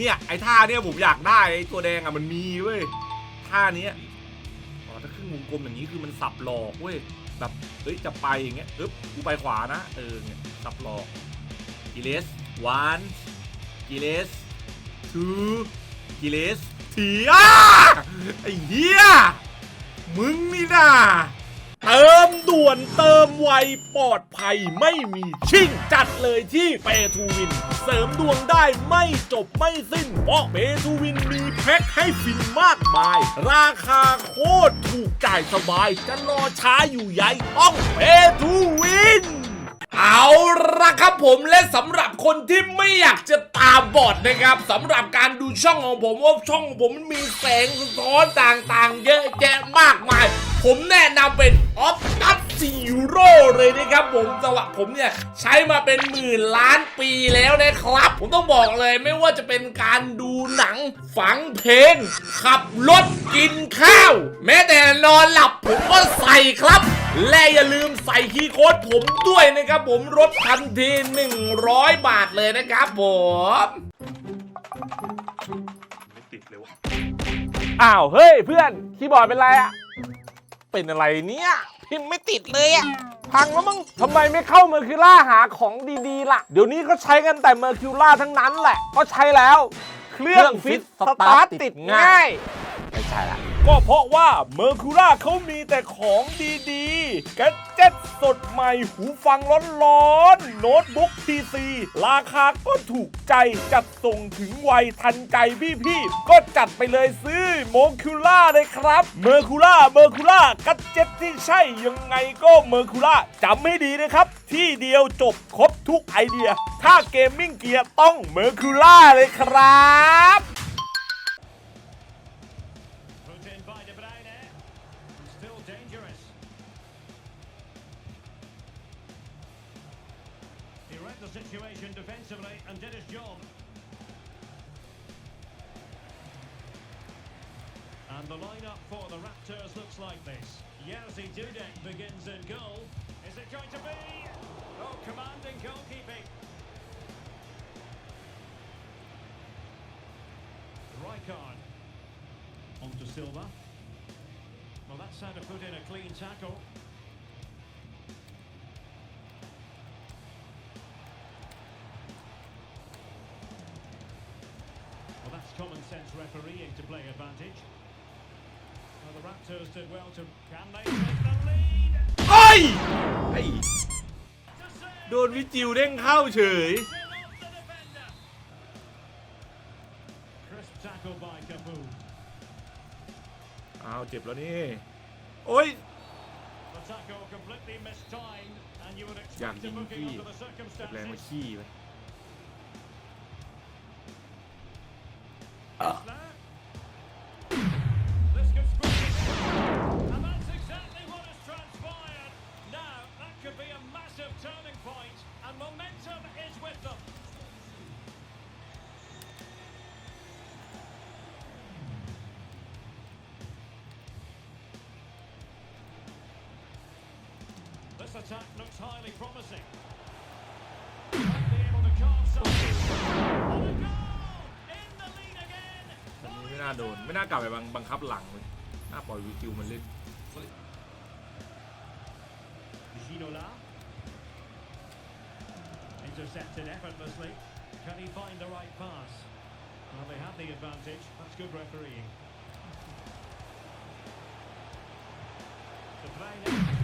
เนี่ยไอ้ท่าเนี่ยผมอยากได้ไอ้ตัวแดงอะมันมีเว้ยท่านี้อ๋อถ้าครึ่งวงกลมอย่างนี้คือมันสับหลอกเว้ยแบบเฮ้ยจะไปอย่างเงี้ยอึ๊บกูไปขวานะเออเนี่ยสับหลอกกิเลส one กิเลส two กิเลสทีอะไอ้เหี้ยมึงนี่นะ เติมด่วนเติมไวปลอดภัยไม่มีชิ่ง จัดเลยที่เปทูวิน เสริมดวงได้ไม่จบไม่สิ้น เพราะเปทูวินมีแพ็คให้ฟินมากมาย ราคาโคตรถูกจ่ายสบาย จะรอช้าอยู่ใหญ่ต้องเปทูวินเอาละครับผมและสำหรับคนที่ไม่อยากจะตาบอดนะครับสำหรับการดูช่องของผมว่าช่องของผมมันมีแสงสะท้อนต่างๆ เยอะแยะมากมาย ผมแนะนำเป็นออฟตัสซีโร่เลยนะครับผมสำหรับผมเนี่ยใช้มาเป็นหมื่นล้านปีแล้วนะครับ ผมต้องบอกเลยไม่ว่าจะเป็นการดูหนังฟังเพลง ขับรถกินข้าว แม้แต่นอนหลับผมก็ใส่ครับและอย่าลืมใส่คีย์โค้ดผมด้วยนะครับผมลดทันที 100 บาทเลยนะครับผมไม่ติดเลยวะอ้าว เฮ้ย เพื่อน คีย์บอร์ดเป็นไรอะ เป็นอะไรเนี่ย พิมพ์ไม่ติดเลยอะพังแล้วมั้งทำไมไม่เข้าเมอร์คิวล่าหาของดีๆ ล่ะ เดี๋ยวนี้ก็ใช้กันแต่เมอร์คิวล่าทั้งนั้นแหละ ก็ใช้แล้ว เครื่องฟิตสตาร์ทติดง่าย ไม่ใช่ละ ก็เพราะว่าเมอร์คูล่าเขามีแต่ของดีๆแกดเจ็ตสดใหม่หูฟังร้อนๆ โน้ตบุ๊กพีซีราคาก็ถูกใจจัดส่งถึงไวทันใจพี่ๆ ก็จัดไปเลยซื้อโมคูล่าเลยครับเมอร์คูล่าเมอร์คูล่ากัดเจ็ตที่ใช่ยังไงก็เมอร์คูล่าจำให้ดีนะครับ ที่เดียวจบครบทุกไอเดีย ถ้าเกมมิ่งเกียร์ต้องเมอร์คูล่าเลยครับ the lineup for the Raptors looks like this. Jerzy Dudek begins in goal. Is it going to be? Oh, commanding goalkeeping. Rijkaard. On to Silva. Well, that's how to put in a clean tackle. Well, that's common sense refereeing to play advantage. เอ้ยอโดนวิจิวเด้งเข้าเฉย อ้าวเจ็บแล้วนี่ โอ้ย อยากยิงขี้แรงมาขี้ไป This attack looks highly promising. Might be able to carve something. And a goal! In the lead again! อันนี้ไม่น่าโดน ไม่น่ากลับไปบังบังคับหลังเลยน่าปล่อยวิจิวมันเล่น Ginola. Intercepted effortlessly. Can he find the right pass? Well, they have the advantage. That's good refereeing. De Bruyne.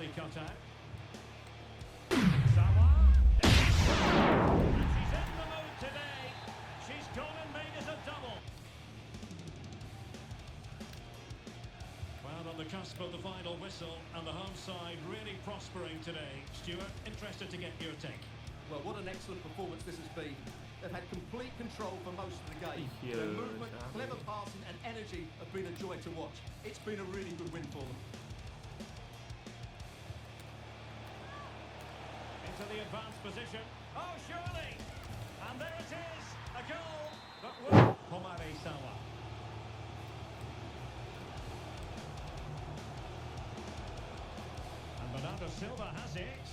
Well, nicely cut out. Salah. And she's in the mood today. She's gone and made it a double. Well, on the cusp of the final whistle, and the home side really prospering today. Stuart, interested to get your take. Well, what an excellent performance this has been. They've had complete control for most of the game. Yeah, Their movement, clever passing, and energy have been a joy to watch. It's been a really good win for them. Oh, surely! And there it is! A goal that will... Homare Sawa. And Bernardo Silva has it.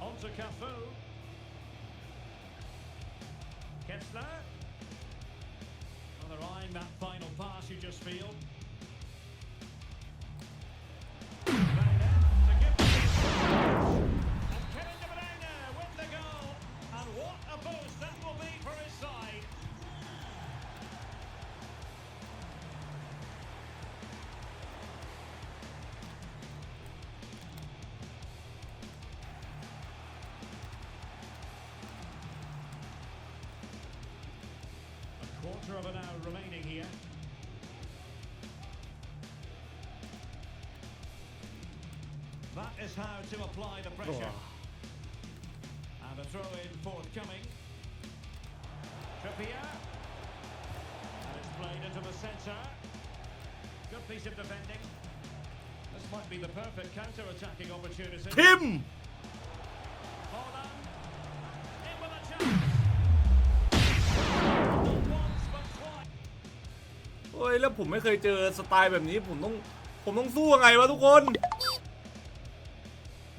On to Cafu. Kessler. Well, they're eyeing that final pass, you just feel. Remaining here. That is how to apply the pressure. And a throw in forthcoming. Trippier. And it's played into the centre. Good piece of defending. This might be the perfect counter-attacking opportunity. ทิ ยแล้วผมไม่เคยเจอสไตล์แบบนี้ผมต้องผมต้องสู้ยังไงวะทุกคน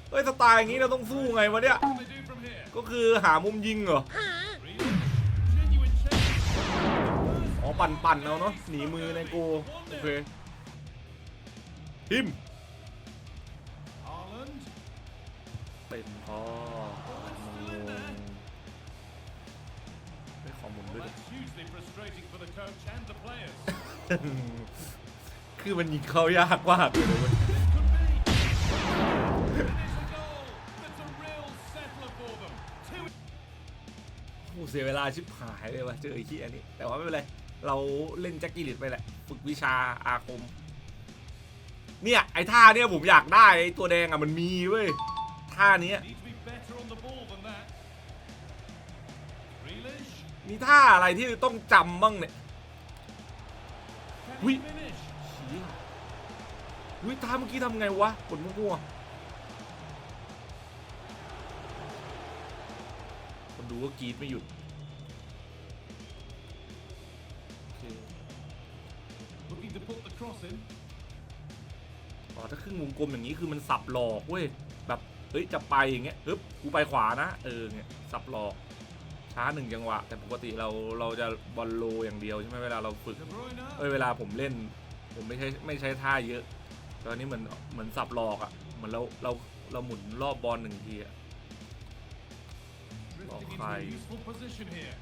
เฮ้ยสไตล์อย่างนี้เราต้องสู้ไงวะเนี่ยก็คือหามุมยิงเหรออ๋อปั่นปั่นเอาเนาะหนีมือในโกโอเคทิมเป็นพ่อ คือมันยิงเขายากมากเลยเว้ย Could be. And it's a goal that's a real settler for them. Two โอ้เสียเวลาชิบหายเลยวะเจอไอ้ขี้อันนี้ แต่ว่าไม่เป็นไร เราเล่นแจ็คกี้ลิตไปแหละ ฝึกวิชาอาคม เนี่ย ไอ้ท่าเนี่ยผมอยากได้ไอ้ตัวแดงอะมันมีเว้ย ท่าเนี้ มีท่าอะไรที่ต้องจำบ้างเนี่ย Can Oui. he finish? เชี่ยอุ้ยท่าเมื่อกี้ทำไงวะกดมั่วๆคนดูก็กรีดไม่หยุดโอเค Looking to put the cross in. อ๋อถ้าครึ่งวงกลมอย่างนี้คือมันสับหลอกเว้ย แบบ เฮ้ย จะไปอย่างเงี้ยฮึบกูไปขวานะ เออเงี้ยสับหลอก ช้าหนึ่งจังหวะ แต่ปกติเราเราจะบอลโลอย่างเดียวใช่ไหมเวลาเราฝึก De Bruyne. เอ้ยเวลาผมเล่น ผมไม่ใช้ไม่ใช้ท่าเยอะตอนนี้เหมือนเหมือนสับหลอกอะ่ะเหมือนเราเราเราหมุนรอบบอลหนึ่งทีอะ Drifting into Offside. a useful position here.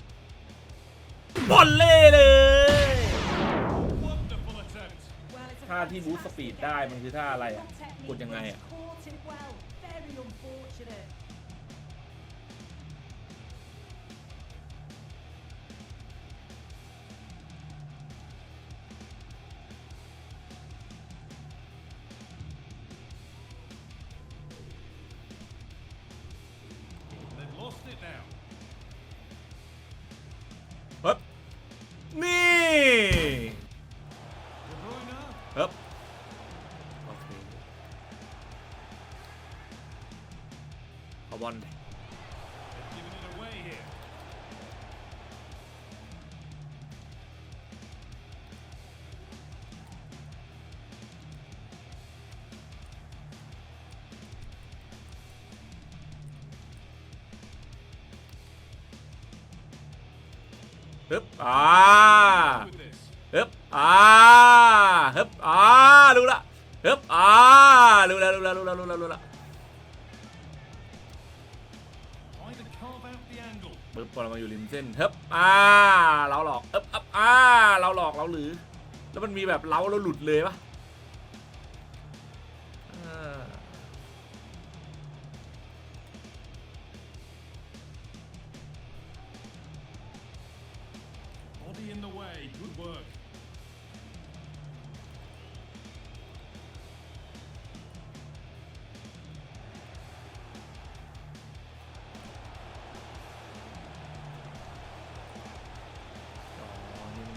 บอลเล่เลย Wonderful attempt. ท่าที่บูสต์สปีดได้มันคือท่าอะไรอะกดยังไงอะ Bruyne. เฮ้บ ปึ๊บบอลมาอยู่ริมเส้นเฮ้บอ่าเราหลอกฮึบอับอ่าเราหลอกเราหรือ แล้วมันมีแบบเราเราหลุดเลยปะ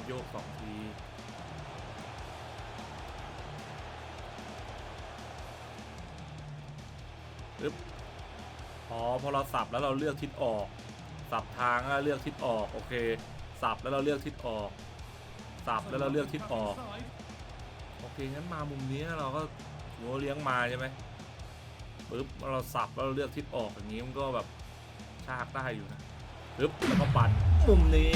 โยกสองทีปึ๊บอ๋อพอเราสับแล้วเราเลือกทิศออก สับทางแล้วเลือกทิศออกโอเค สับแล้วเราเลือกทิศออก สับแล้วเราเลือกทิศออกโอเคงั้นมามุมนี้เราก็หัวเลี้ยงมาใช่ไหมปึ๊บเราสับแล้วเราเลือกทิศออกอย่างนี้มันก็แบบชากได้อยู่นะปึ๊บแล้วก็ปั่นมุมนี้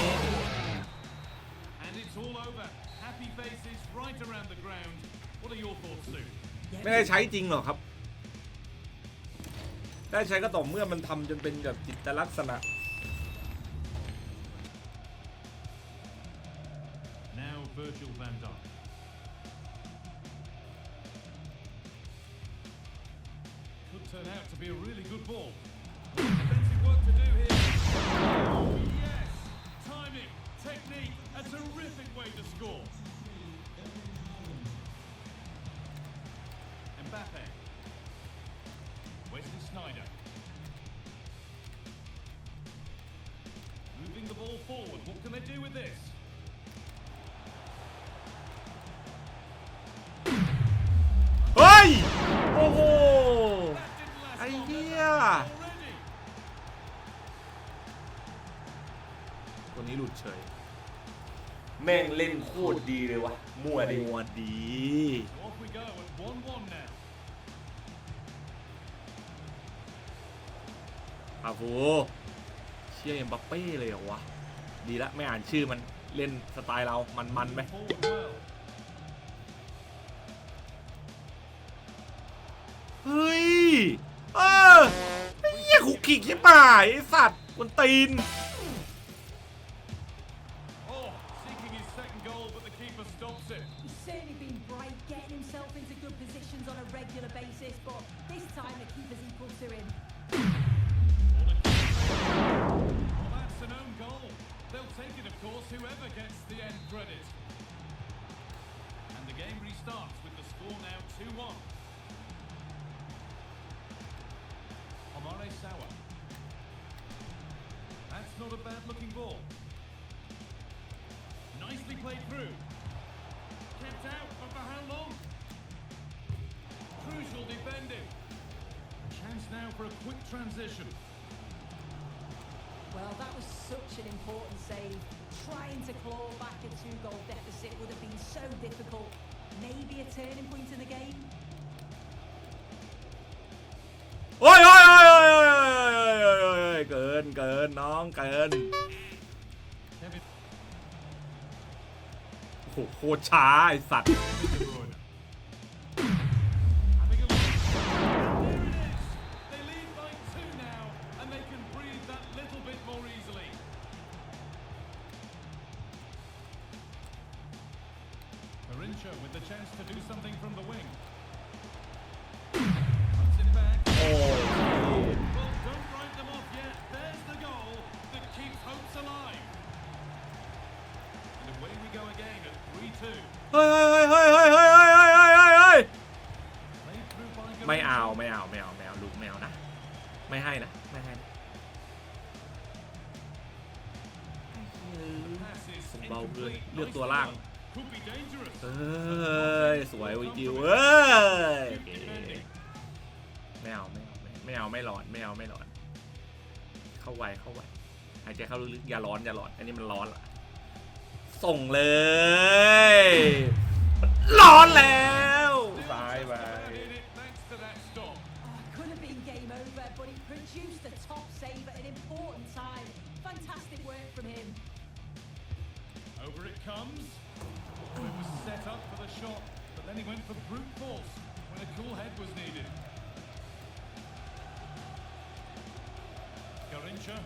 ไม่ได้ใช้จริงหรอกครับ ได้ใช้ก็ต่อเมื่อมันทำจนเป็นแบบจิตลักษณะ Now Virgil van Dijk. Could turn Mbappe. Wesley Snyder. Moving the ball forward. What can they do with this? เฮ้ยโอ้โห That didn't last long, Idea. did it? Already. ตัวนี้หลุดเฉย แม่งเล่นโคตรดีเลยวะมั่วดิ มัวดี So off we go at 1-1 now. อาฟูเชี่ยเอ็มบัปเป้เลยเหรอวะ ดีละไม่อ่านชื่อมันเล่นสไตล์เรา มันมันไหมเฮ้ย เออไอ้เหี้ยขุกขิกยิ่ป่าไอ้สัตว์คนตีน not a bad looking ball. Nicely played through. Kept out, but for how long? Crucial defending. Chance now for a quick transition. Well, that was such an important save. Trying to claw back a two-goal deficit would have been so difficult. Maybe a turning point in the game. องเกินโอ้โหโคตรช้าไอสัตว์ ไม่ให้นะ ไม่ให้นะ Pass is ผมเบาเกินเลือกตัวล่าง เอ้ย สวยวิจิวเอ้ยไม่เอาไม่เอาไม่เอาไม่ร้อนไม่เอาไม่ร้อน เข้าไวเข้าไวหายใจเข้าลึกๆอย่าร้อนอย่าร้อน อันนี้มันร้อนละส่งเลย ร้อนแล้ว Good work from him. Over it comes. It was set up for the shot, but then he went for brute force when a cool head was needed. Garincha.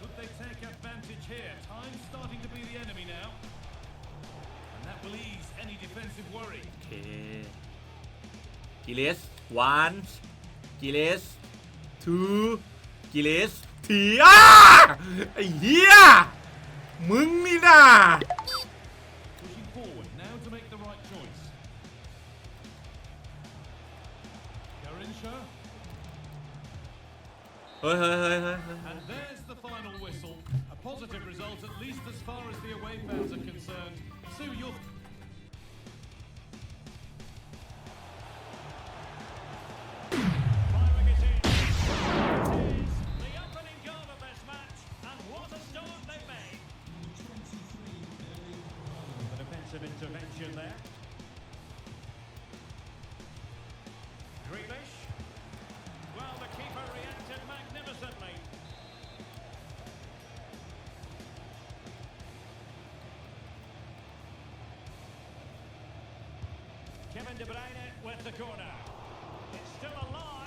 Could they take advantage here? Time's starting to be the enemy now. And that will ease any defensive worry. Okay. Giles, one. Giles, two. กิเลส ทีอ่ะไอ้เหี้ย มึงนี่น่ะ Pushing forward now to make the right choice. Garincha. เฮ้ยเฮ้ยเฮ้ยเฮ้ย And there's the final whistle. A positive result, at least as far as the away fans are concerned. Sue, you'll.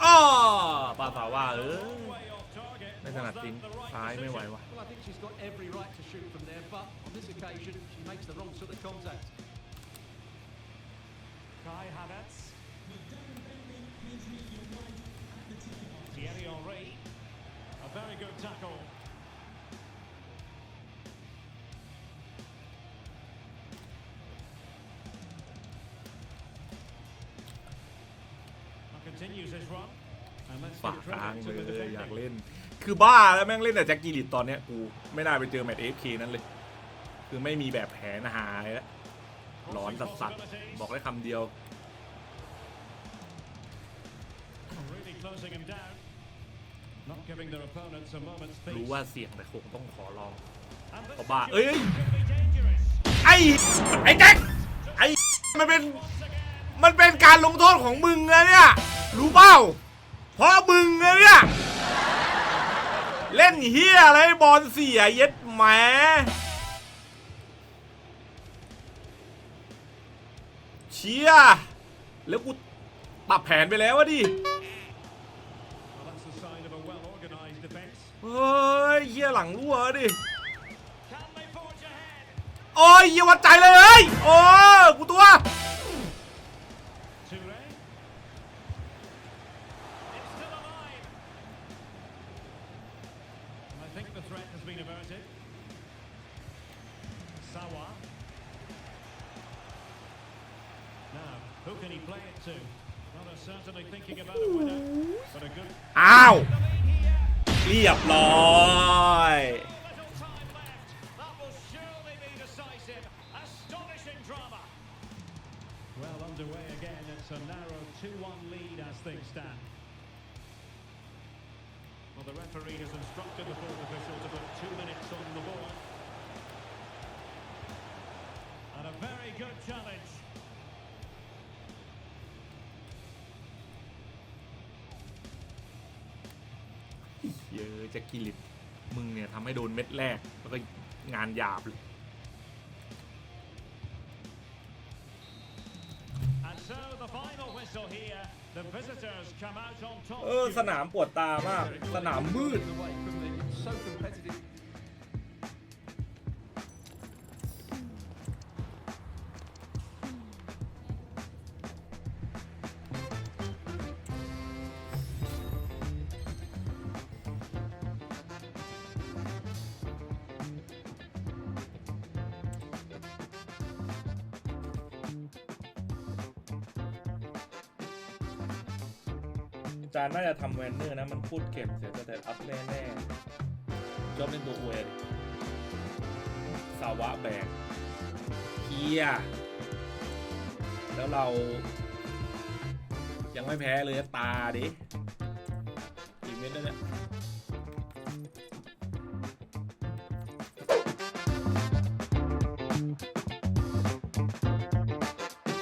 อ้อปาสาว่าเออ Way off target. ไม่ถนัด Was จริง that the right ซ้ายไม่ไหว decision? ว่ะ Well, I think she's got every right to shoot from there, but on this occasion, she makes the wrong sort of contact. Kai Havertz. ฝาก give กลาง credit เล to the ยอยาก defending. เล่น คือบ้าแล้วแม่งเล่นแต่แจ็คกิลิตตอนเนี้ยกูไม่น่าไปเจอแมตช์เอฟเคนั้นเลย คือไม่มีแบบแผนหายแล้วหลอนสัสสัสๆบอกได้คำเดียว Really closing him down. Not giving their opponents a moment's รู้ peace. ว่าเสี่ยงแต่คงต้องขอลอง And this เขาบ้า situation เอ้ย could be dangerous. ไอ้ไอ้แจ็คไอ้มันเป็น Once again, มันเป็นการลงโทษของมึงนะเนี่ย รู้เปล่าเพราะมึงนะเนี่ยเล่นเฮียอะไรบอลเสียเย็ดแหมเชียแล้วกูปรับแผนไปแล้ววะดิเฮ้ยเฮียหลังรั่วดิโอ้ยเฮียวัดใจเลยเฮ้ยโอ้กูตัว Sawa. Now, who can he play it to? Not as certainly thinking about a winner, but a good อ้าว the lead here. เรียบร้อย Little time left. That will surely be decisive. Astonishing drama. Well, underway again. It's a narrow 2-1 lead as things stand. Well, the referee has instructed the fourth official to put two minutes on the board. Very good challenge. เยอะแจ็คกิลิตมึงเนี่ยทำให้โดนเม็ดแรก แล้วก็งานหยาบเลย And so the final whistle here. The visitors come out on top. เออ สนามปวดตามาก สนามมืด จานน่าจะทำแวนเนอร์นะ มันพูดเก็บเสียแต่อัพแน่แน่ๆชอบเล่นตัวอวยสาวะแบกเฮียแล้วเรา ยังไม่แพ้เลยตาดิ